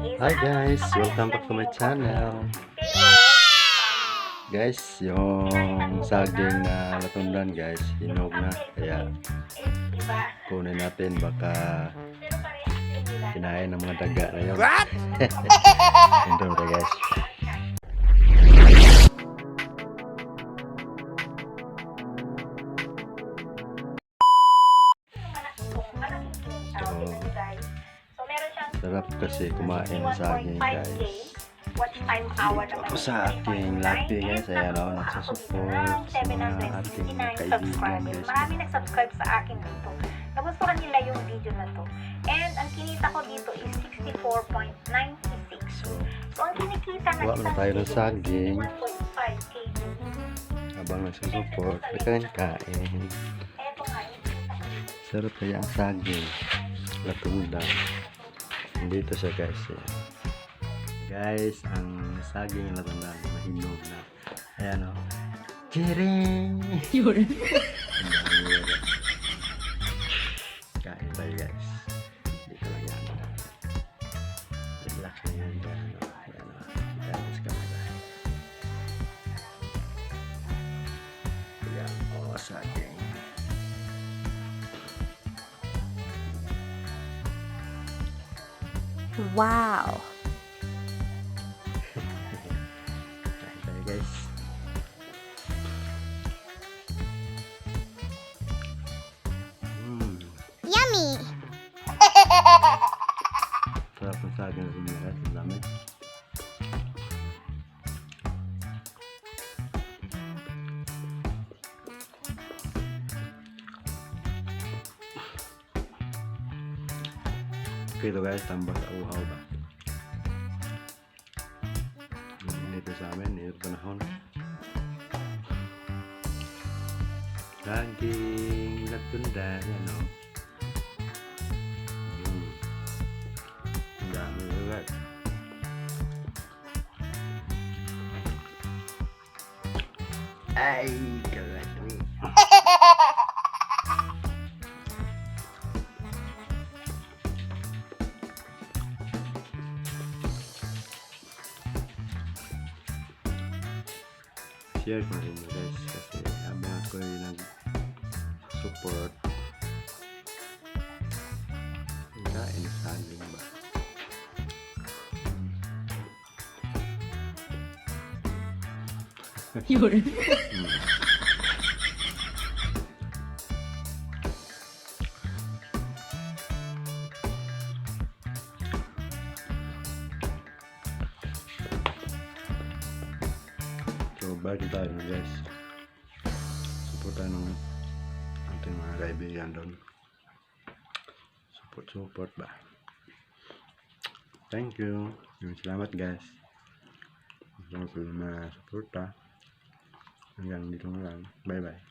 Hi guys, welcome back to my channel. Guys, yung saging na latundan guys, hinog na. Kaya kunin natin baka kinain ng mga daga na yun. Ito na guys. So, Sarap kasi kumain saging 1.5K. guys. Dito sa aking latte guys. Ayan ako nagsusupport sa mga ating 769 kaibigan subscribers. guys. Marami nag-subscribe sa akin dito. Nagustuhan nila yung video na to. And ang kinita ko dito is 64.96. So, ang kinikita muna isang tayo ng saging. 1.5K. habang nagsusupport, kain kain. Eto nga, yung kinita ko dito. Sarap kaya ang saging. Latundan. Dito siya guys. Guys, ang saging na latundan, mahinog na. Ayan o. Ang dami yun. Kain tayo guys. Dito lang yan. Relax na yan. Ayan o. Ayan o. Kita mo sa camera. Ayan o. Saging. Wow. Kain tayo guys. Mm. Yummy. Sarap ng saging na rin guys. Ang dami. Okay to guys, tambak sa uhaw ba? Dito sa amin, dito panahon. Saging latunda, yan o. Mm. Ang dami ugat. Ay, Share ko rin guys kasi habang ako yung nag-support kain saging ba? Yun. Balik tayo guys. Supportan ng ating mga kaibigan doon. Support, support ba? Thank you. Salamat guys. Salamat sa mga suporta. Hanggang dito na lang. Bye bye.